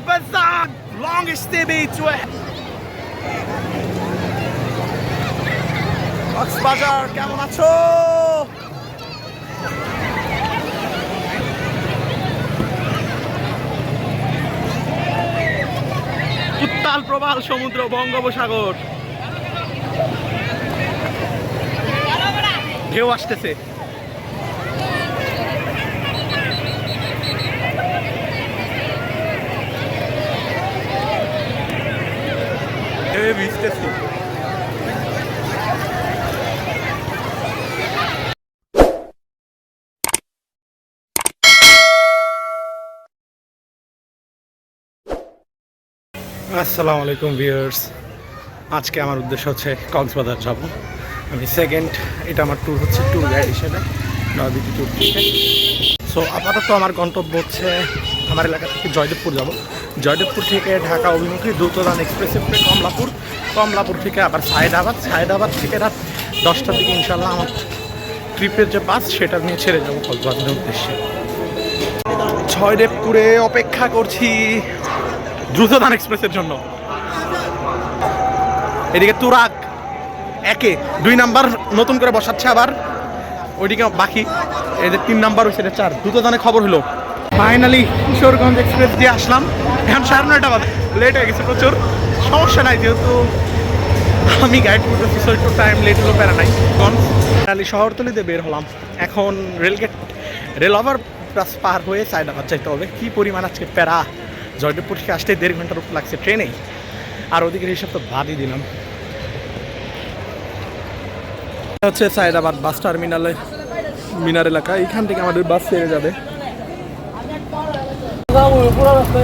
Bazaar! Longest stay to Cox's Bazar কেমন আছো উত্তাল প্রবাল সমুদ্র বঙ্গোপসাগর ঢেউ আসতেছে আসসালামু আলাইকুম ভিউয়ার্স। আজকে আমার উদ্দেশ্য হচ্ছে কক্সবাজার যাব। আমি সেকেন্ড এটা আমার ট্যুর হচ্ছে ট্যুর গাইড হিসেবে। নয়াবিটি ট্যুর থেকে। সো আপাতত আমার গন্তব্য হচ্ছে আমার এলাকা থেকে জয়দেবপুর যাব। জয়দেবপুর থেকে ঢাকা অভিমুখী দ্রুতদান এক্সপ্রেসে করে কমলাপুর। কমলাপুর থেকে আবার সায়দাবাদ। সায়দাবাদ থেকে রাত দশটার দিকে ইনশাল্লাহ আমার ট্রিপের যে বাস, সেটা নিয়ে ছেড়ে যাব কক্সবাজারের উদ্দেশ্যে। জয়দেবপুরে অপেক্ষা করছি দ্রুতদান এক্সপ্রেসের জন্য। এদিকে তুরাগ একে দুই নাম্বার নতুন করে বসাচ্ছে আবার। ওইদিকে বাকি এই যে তিন নাম্বার হয়েছে এটা চার। দ্রুতদানে খবর হলো। ফাইনালি কিশোরগঞ্জ এক্সপ্রেস দিয়ে আসলাম। এখন সাড়ে নয়টা বাজে। লেট হয়ে গেছে প্রচুর। সমস্যা নাই, যেহেতু আমি গাইড করতেছি সো একটু টাইম লেট হলো প্যারা নাই। ফাইনালি শহরতলিতে বের হলাম। এখন রেলগেট রেল ওভার প্লাস পার হয়ে সাইডাবাদ যাইতে হবে। কি পরিমাণ আজকে প্যারা? জয়দেবপুর থেকে আসতে দেড় ঘণ্টার উপর লাগছে ট্রেনেই আর ওদিকে হিসাব তো বাদই দিলাম। হচ্ছে সায়দাবাদ বাস টার্মিনালে, মিনার এলাকা। এইখান থেকে আমাদের বাস ছেড়ে যাবে।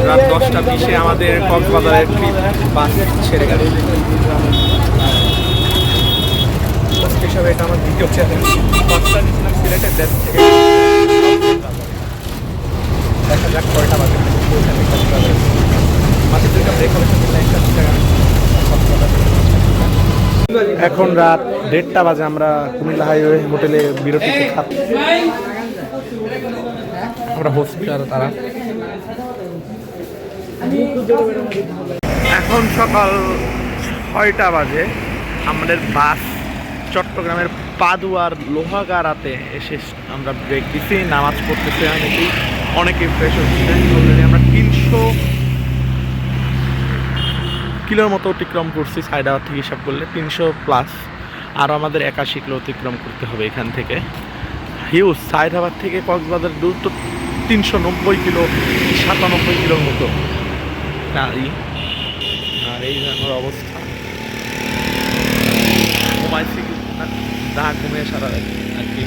রাত দশটা বিশে আমাদের কক্সবাজারের ট্রিপ বাস ছেড়ে গেল। এটা আমার দ্বিতীয় নিয়েছিলাম সিলেটের থেকে। দেখা যাক কয়টা বাজে। মাঝে দুইটা ব্রেক হবে একটা এখন রাত দেড়টা বাজে, আমরা কুমিল্লা হাইওয়ে হোটেলে বিরতিতে আমরা হসপিটাল তারা। এখন সকাল ছয়টা বাজে, আমাদের বাস চট্টগ্রামের পাদুয়ার লোহাগাড়াতে এসে আমরা ব্রেক দিছি, নামাজ পড়তেছি, অনেকেই অনেকে ফ্রেশ হচ্ছে। আমরা তিনশো কিলোর মতো অতিক্রম করছি সাইডাওয়ার থেকে হিসাব করলে তিনশো প্লাস আর আমাদের একাশি কিলো অতিক্রম করতে হবে এখান থেকে। হিউজ সাইদাবাদ থেকে কক্সবাজার দূরত্ব তিনশো নব্বই কিলো, সাতানব্বই কিলোর মতো। আর এই ধরনের অবস্থা। ঘুমাইছি না দা ঘুমিয়ে সারা রাত আর কি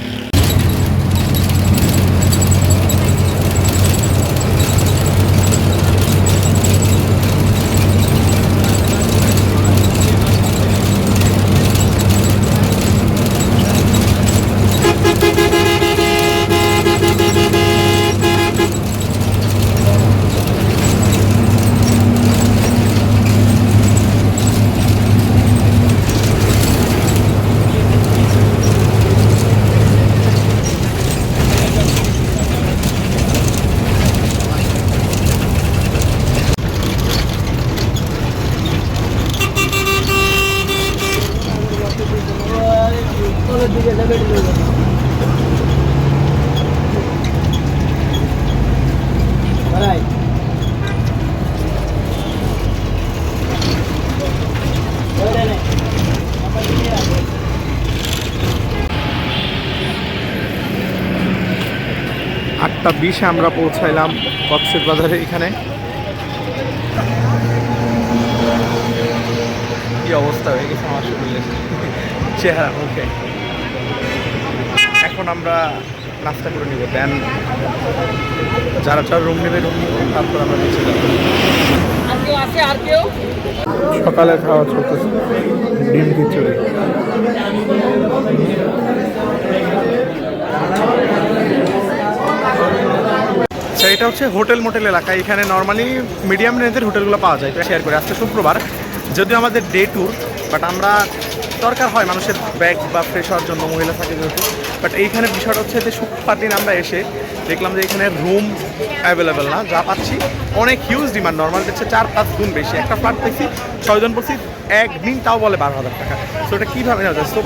আটটা বিশে আমরা পৌঁছাইলাম কক্সের বাজারে এখানে। কি অবস্থা হয়ে গেছে আমার শরীরের চেহারা ওকে এখন আমরা নাস্তা করে নিব দেন যারা যারা রুম নেবে রুম নিব, তারপর আমরা নিচে যাব। সকালে খাওয়া চলতেছে, ডিম খিচুড়ি। এটা হচ্ছে হোটেল মোটেল এলাকা। এখানে নর্মালি মিডিয়াম রেঞ্জের হোটেলগুলো পাওয়া যায় শেয়ার করে। আজকে শুক্রবার, যদিও আমাদের ডে ট্যুর বাট আমরা দরকার হয় মানুষের ব্যাগ বা ফ্রেশ হওয়ার জন্য, মহিলা থাকে যেহেতু। বাট এইখানে বিষয়টা হচ্ছে যে শুক্রবার দিন আমরা এসে দেখলাম যে এখানে রুম অ্যাভেলেবেল না, যা পাচ্ছি। অনেক হিউজ ডিমান্ড নর্মাল হচ্ছে চার পাঁচ গুণ বেশি। একটা ফ্ল্যাট দেখছি, ছয়জন পড়ছি একদিন তাও বলে বারো হাজার টাকা। সো এটা কীভাবে নেওয়া যায়? সো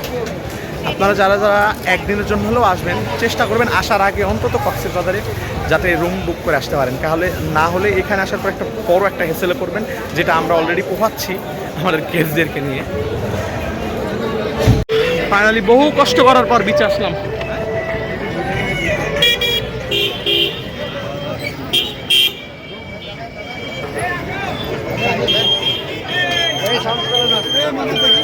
আপনারা যারা যারা একদিনের জন্য হলেও আসবেন, চেষ্টা করবেন আসার আগে অন্তত কক্সেস বাজারে যাতে রুম বুক করে আসতে পারেন। তাহলে না হলে এখানে আসার পর একটা বড় একটা হেসেলে করবেন যেটা আমরা অলরেডি পোহাচ্ছি আমাদের গেস্টদেরকে নিয়ে। ফাইনালি বহু কষ্ট করার পর বিচে আসলাম। এও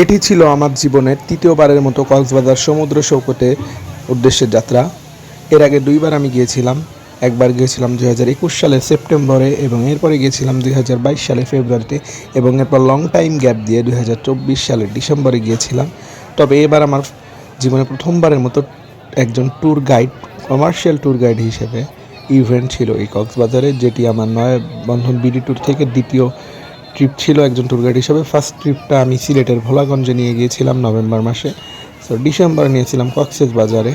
এটি ছিল আমার জীবনের তৃতীয়বারের মতো কক্সবাজার সমুদ্র সৈকতে উদ্দেশ্যের যাত্রা। এর আগে দুইবার আমি গিয়েছিলাম। একবার গিয়েছিলাম দুই হাজার একুশ সালের সেপ্টেম্বরে এবং এরপরে গিয়েছিলাম দুই হাজার বাইশ সালে ফেব্রুয়ারিতে এবং এরপর লং টাইম গ্যাপ দিয়ে দুই হাজার চব্বিশ সালের ডিসেম্বরে গিয়েছিলাম। তবে এবার আমার জীবনে প্রথমবারের মতো একজন tour guide commercial tour guide হিসেবে ইভেন্ট ছিল এই কক্সবাজারে, যেটি আমার নয় বন্ধন বিডি ট্যুর থেকে দ্বিতীয় ট্রিপ ছিল একজন ট্যুর গাইড হিসাবে। ফার্স্ট ট্রিপটা আমি সিলেটের ভোলাগঞ্জে নিয়ে গিয়েছিলাম নভেম্বর মাসে। সো ডিসেম্বর নিয়েছিলাম কক্সেস বাজারে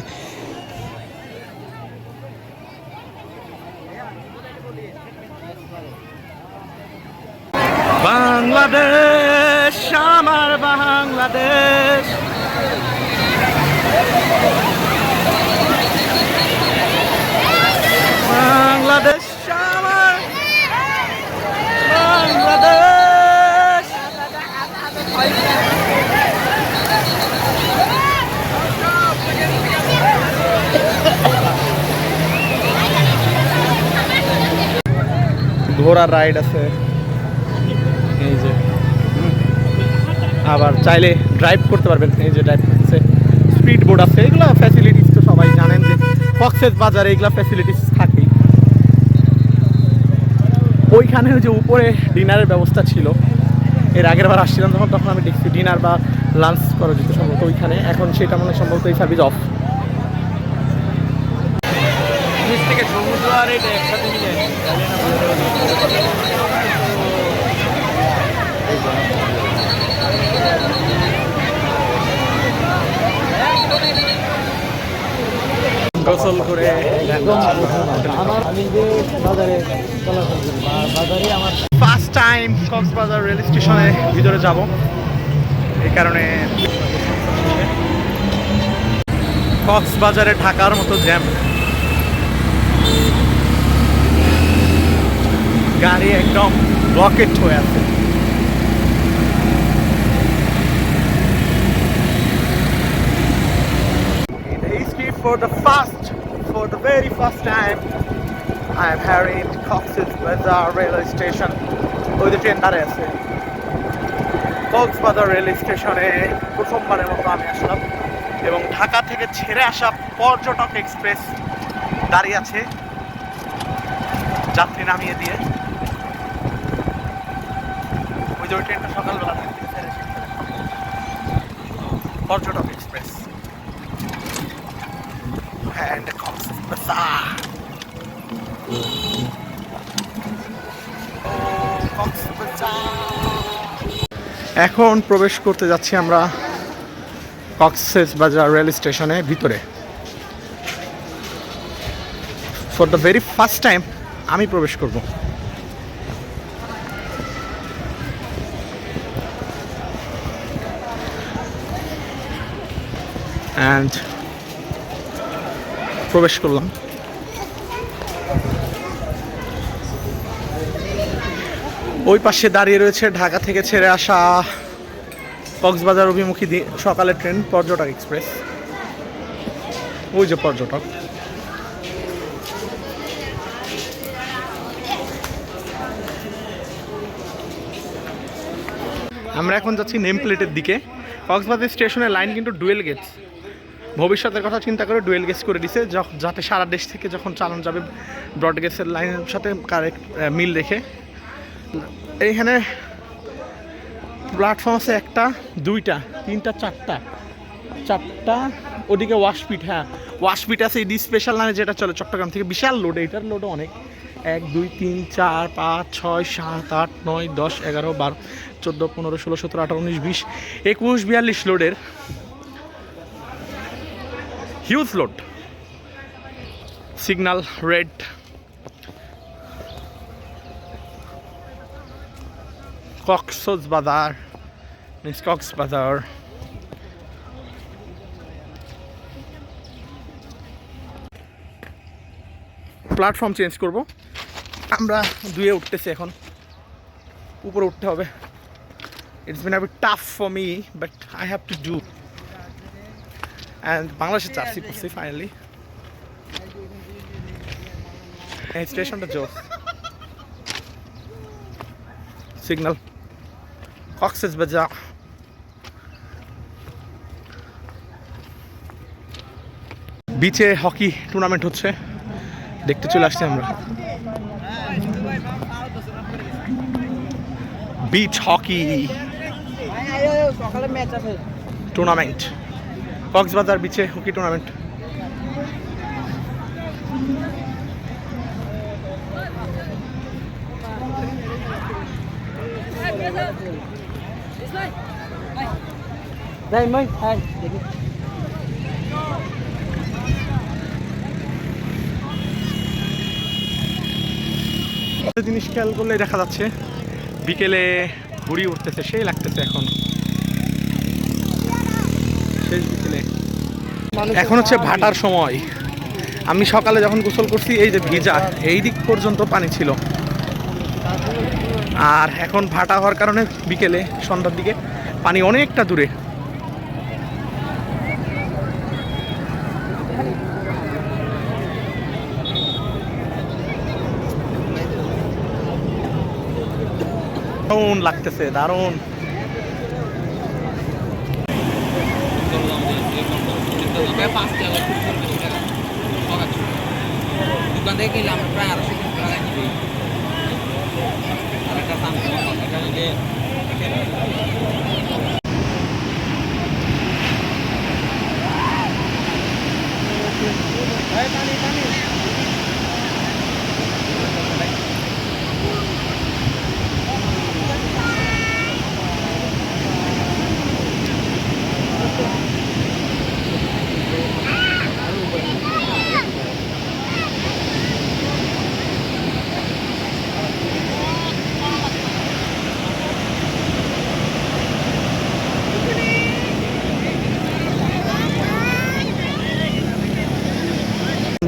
বাংলাদেশ আমার বাংলাদেশ বাংলাদেশ আমার বাংলাদেশ ঘোড়ার রাইড আছে। এই যে আবার চাইলে ড্রাইভ করতে পারবেন, এই যে ড্রাইভ করতেছে। স্পিড বোর্ড আছে, এগুলো ফ্যাসিলিটিস তো সবাই জানেন যে কক্সেস বাজারে এগুলো ফ্যাসিলিটিস থাকেই। ওইখানে যে উপরে ডিনারের ব্যবস্থা ছিল। এর আগের বার আসছিলাম যখন, তখন আমি দেখছি ডিনার বা লাঞ্চ করা যেত সম্ভবত ওইখানে। এখন সেটা মনে সম্ভবত এই সার্ভিস অফ নিচ থেকে সমুদ্র আর এটা একসাথে মিলে। ফার্স্ট টাইম কক্সবাজার রেল স্টেশনে ভিতরে যাব। এই কারণে কক্সবাজারে ঢাকার মতো জ্যাম একদম হয়ে আছে। For the first, for the very first time, I am here in Cox's Bazar railway station. ওই যে ট্রেন দাঁড়িয়ে আছে কক্সবাজার রেল স্টেশনে প্রথমবারের মতো আমি আসলাম এবং ঢাকা থেকে ছেড়ে আসা পর্যটক এক্সপ্রেস দাঁড়িয়ে আছে। যাত্রী নামিয়ে দিয়ে। যে ওই ট্রেনটা সকালবেলা। পর্যটক এক্সপ্রেস এখন প্রবেশ করতে যাচ্ছি আমরা কক্সেস বাজার রেল স্টেশনে ভিতরে। For the very first time আমি প্রবেশ করব। অ্যান্ড প্রবেশ করলাম। ওই পাশে দাঁড়িয়ে রয়েছে ঢাকা থেকে ছেড়ে আসা কক্সবাজার অভিমুখী সকালের ট্রেন, পর্যটক এক্সপ্রেস। ওই যে পর্যটক। আমরা এখন যাচ্ছি নেম প্লেটের দিকে। কক্সবাজার স্টেশনের লাইন কিন্তু ডুয়েল গেটস। ভবিষ্যতের কথা চিন্তা করে ডুয়েল গেটস করে দিছে যাতে সারা দেশ থেকে যখন চালানো যাবে ব্রড গেটসের লাইনের সাথে কারেক্ট মিল রেখে। এইখানে প্ল্যাটফর্ম আছে একটা, দুইটা, তিনটা, চারটা। চারটা, ওদিকে ওয়াশপিট হ্যাঁ। ওয়াশপিট আছে ইডি স্পেশাল লাইনে যেটা চলে, চট্টগ্রাম থেকে। বিশাল লোড এটার লোডও অনেক। এক, দুই, তিন, চার, পাঁচ, ছয়, সাত, আট, নয়, দশ, এগারো, বারো, চোদ্দ, পনেরো, ষোলো, সতেরো, আঠারো, উনিশ, বিশ, একুশ, বিয়াল্লিশ লোডের huge load signal red Cox's Bazar miss Cox Bazar platform change করব। আমরা দুয়ে উঠতেছি এখন। উপরে উঠতে হবে। It's been bit tough for me but I have to do and বাংলাদেশে চার্সি করছি ফাইনালি স্টেশনটা জোস সিগন্যাল কক্সেস বাজার বিচে হকি টুর্নামেন্ট হচ্ছে। দেখতে চলে আসছি আমরা। বিচ হকি টুর্নামেন্ট কক্সবাজার বিচে হকি টুর্নামেন্ট জিনিস খেয়াল করলে দেখা যাচ্ছে বিকেলে ঘুড়ি উঠতেছে সেই লাগতেছে এখন শেষ বিকেলে এখন হচ্ছে ভাটার সময়। আমি সকালে যখন গোসল করছি, এই যে ভিজা, এই দিক পর্যন্ত পানি ছিল। আর এখন ভাটা হওয়ার কারণে বিকেলে সন্ধ্যার দিকে পানি অনেকটা দূরে। দারুণ লাগতেছে, দারুণ। দোকান থেকে কিনলাম প্রায় আড়াইশো টাকা নিবি আর একটা দাম এটা হচ্ছে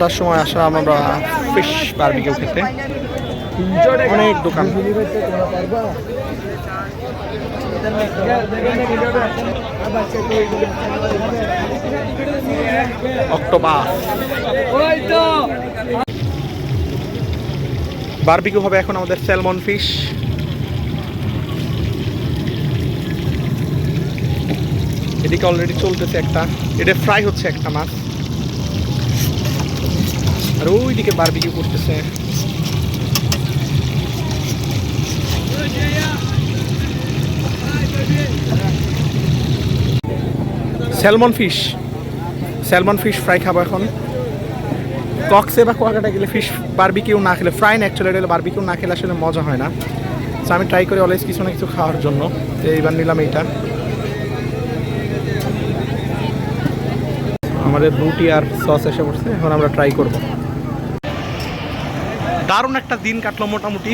সন্ধ্যার সময় আসলাম আমরা ফিশ বারবিকিউ খেতে। অনেক দোকান। বারবিকিউ হবে এখন আমাদের স্যালমন ফিশ এদিকে অলরেডি চলতেছে একটা। এটা ফ্রাই হচ্ছে একটা মাছ। আর ওইদিকে বারবিকিউ করতেছে। Salmon fish salmon fish fry খাব এখন। কক্সে বা কুয়াকাটা গেলে ফিশ বারবিকিউ না খেলে ফ্রাই না অ্যাকচুয়ালি এটা বারবিকিউ না খেলে আসলে মজা হয় না। তো আমি ট্রাই করি অলওয়েজ কিছু না কিছু খাওয়ার জন্য। তো এইবার নিলাম এইটা। আমাদের রুটি আর সস এসে পড়ছে, এখন আমরা ট্রাই করব। দারুণ একটা দিন কাটলো মোটামুটি।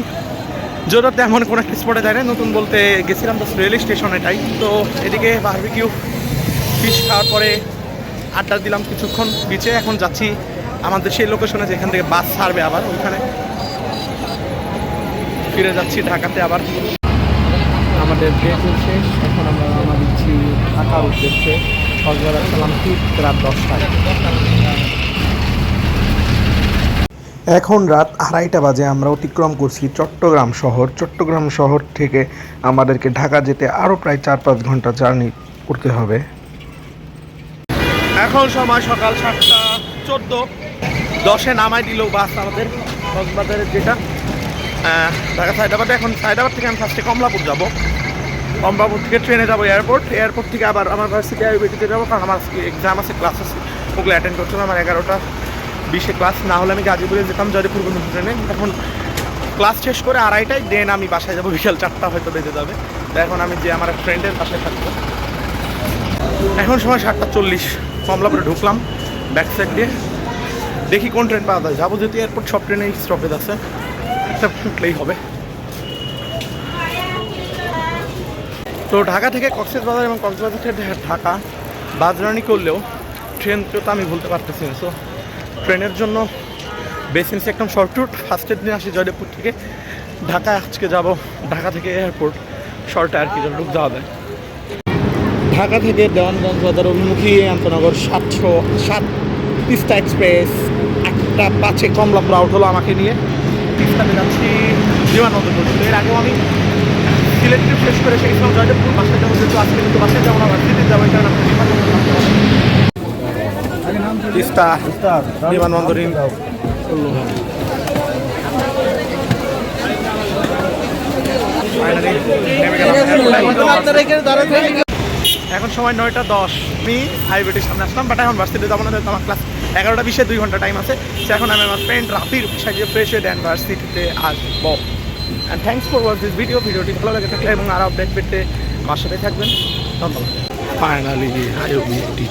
যদিও তেমন কোনো একটা স্পটে যায় না নতুন বলতে গেছিলাম তো রেল স্টেশন এটাই। তো এদিকে বারবিকিউ ফিশ খাওয়ার পরে আড্ডা দিলাম কিছুক্ষণ। বিচে এখন যাচ্ছি। আমাদের সেই লোকেশনে যেখান থেকে বাস ছাড়বে আবার, ওইখানে। ফিরে যাচ্ছি ঢাকাতে আবার। আমাদের ডেট শেষ এখন আমরা রওনা দিচ্ছি ঢাকার উদ্দেশ্যে। কক্সবাজার সালাম ঠিক রাত দশটায়। এখন রাত আড়াইটা বাজে, আমরা অতিক্রম করছি চট্টগ্রাম শহর। চট্টগ্রাম শহর থেকে আমাদেরকে ঢাকা যেতে আরও প্রায় চার পাঁচ ঘণ্টা জার্নি করতে হবে। এখন সময় সকাল সাতটা চোদ্দ। দশে নামাই দিল বাস আমাদের, কক্সবাজারের যেটা। ঢাকা সাইদাবাদে এখন সাইদাবাদ থেকে আমি ফার্স্টে কমলাপুর যাব। কমলাপুর থেকে ট্রেনে যাব এয়ারপোর্ট এয়ারপোর্ট থেকে আবার আমার ভার্সিটি আইবিটিতে যাব, কারণ আমার এক্সাম আছে ক্লাস আছে ওগুলো অ্যাটেন্ড করতে হবে, আমার এগারোটা। বিশে ক্লাস, না হলে আমি গাজীপুরে যেতাম জয়পুর বন্ধু ট্রেনে। এখন ক্লাস শেষ করে আড়াইটায়, দেন আমি বাসায় যাব, বিকেল চারটা হয়তো বেজে যাবে। তো এখন আমি যে আমার ফ্রেন্ডের বাসায় থাকব। এখন সময় সাতটা চল্লিশ। কমলাপুরে ঢুকলাম ব্যাক সাইড দিয়ে। দেখি কোন ট্রেন পাওয়া যায়। যাব যেহেতু এয়ারপোর্ট সব ট্রেনেই স্টপেজ আছে। একটা হবে। তো ঢাকা থেকে কক্সবাজার এবং কক্সবাজার থেকে ঢাকা। বাস জার্নি করলেও ট্রেন তো আমি ভুলতে পারতেছি না। সো ট্রেনের জন্য নিচ্ছি একদম শর্ট রুট ফার্স্টের দিন আসি জয়দেবপুর থেকে। ঢাকা আজকে যাব। ঢাকা থেকে এয়ারপোর্ট শর্টে আর কি যতটুকু যাওয়া যায়। ঢাকা থেকে দেওয়ানগঞ্জ বাজার অভিমুখী আন্তনগর সাতশো সাত তিস্তা এক্সপ্রেস একটা পাঁচে কমলাপুর আউট হলো আমাকে নিয়ে। তিস্তাতে যাচ্ছি বিমানবন্দর। পর্যন্ত এর আগেও আমি সিলেট ট্রিপ শেষ করে সেই সময় জয়দেবপুর বাসায় যাব, যেহেতু আজকে কিন্তু বাসায় যাব না ভার্সিটিতে যাব কারণে আমাকে বিমানবন্দর নামতে হবে। তিস্তা বিমানবন্দর ইন করল Finally, নেমে গেলাম। এখন সময় নয়টা দশ আমি হাইওয়েটির সামনে আসলাম বাট এখন ভার্সিটি যাব না আমার ক্লাস এগারোটা বিশে দুই ঘণ্টা টাইম আছে সে এখন আমি আমার ফ্রেন্ড রাফির সাজিয়ে ফ্রেশ হয়ে দেন ভার্সিটিতে আসব and thanks for watch this video ভিডিওটি ভালো লাগে থাকলে এবং আরও আপডেট পেতে আমার সাথে থাকবেন ধন্যবাদ ফাইনালি হাইওয়েটি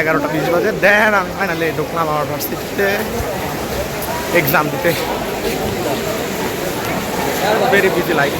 এগারোটা বিশ বাজে। দেন আমি ফাইনালি ঢুকলাম আমার ভার্সিটিতে এক্সাম দিতে। Very busy life